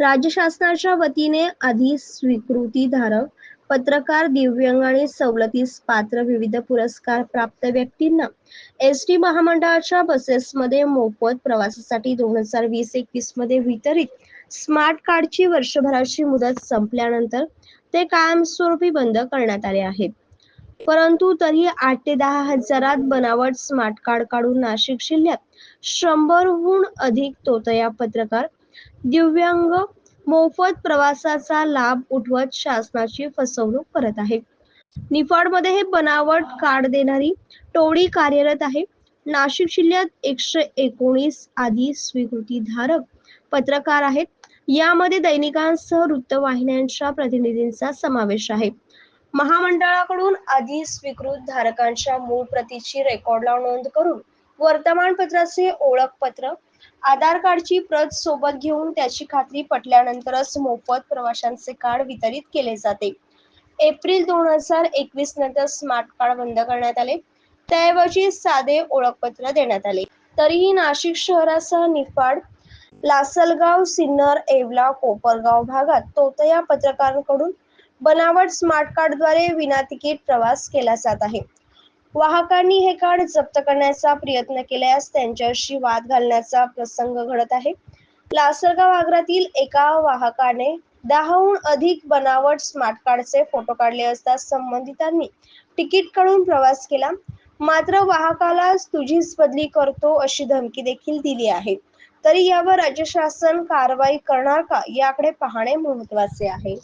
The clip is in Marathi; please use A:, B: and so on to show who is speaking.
A: राज्य शासनाच्या वतीने आधी स्वीकृतीधारक पत्रकार दिव्यांग आणि सवलतीस पात्र विविध पुरस्कार प्राप्त व्यक्तींना एस टी महामंडळाच्या बसेसमध्ये मोफत प्रवासासाठी दोन हजार वीस एकवीसमध्ये वितरित स्मार्ट कार्डची वर्षभराची मुदत संपल्यानंतर ते कायमस्वरूपी बंद करण्यात आले आहेत. परंतु तरी आठ ते दहा हजारात बनावट स्मार्ट कार्ड काढून नाशिक जिल्ह्यात शंभरहून अधिक तोतया पत्रकार दिव्यांग मोफत प्रवासाचा लाभ उठवत शासनाची फसवणूक करत आहे. निफाडमध्ये हे बनावट कार्ड देणारी टोळी कार्यरत आहे. नाशिक जिल्ह्यात एकशे एकोणीस आदी स्वीकृतीधारक पत्रकार आहेत. यामध्ये दैनिकांसह वृत्तवाहिन्यांच्या प्रतिनिधींचा समावेश आहे. महामंडळाकडून आधी स्वीकृत धारकांच्या मूळ प्रतीची रेकॉर्डला नोंद करून वर्तमानपत्राचे ओळखपत्र आधार कार्डची प्रत सोबत घेऊन त्याची खात्री पटल्यानंतरच मोफत प्रवाशांचे कार्ड वितरित केले जाते. एप्रिल दोन हजार एकवीस नंतर स्मार्ट कार्ड बंद करण्यात आले. त्याऐवजी साधे ओळखपत्र देण्यात आले. तरीही नाशिक शहरासह निफाड लासलगाव सिन्नर येवला कोपरगाव भागात तोतया पत्रकारांकडून बनावट स्मार्ट कार्डद्वारे विनातिकीट प्रवास केला जात आहे. वाहकांनी हे कार्ड जप्त करण्याचा प्रयत्न केल्यास त्यांच्याशी वाद घालण्याचा प्रसंग घडत आहे. लासलगाव आग्रातील एका वाहकाने दहाहून अधिक बनावट स्मार्ट कार्डचे फोटो काढले असता संबंधितांनी तिकीट काढून प्रवास केला. मात्र वाहकाला तुझीच बदली करतो अशी धमकी देखील दिली आहे. तरी यावर राज्य शासन कारवाई करणार का? याकडे पाहणे महत्त्वाचे आहे.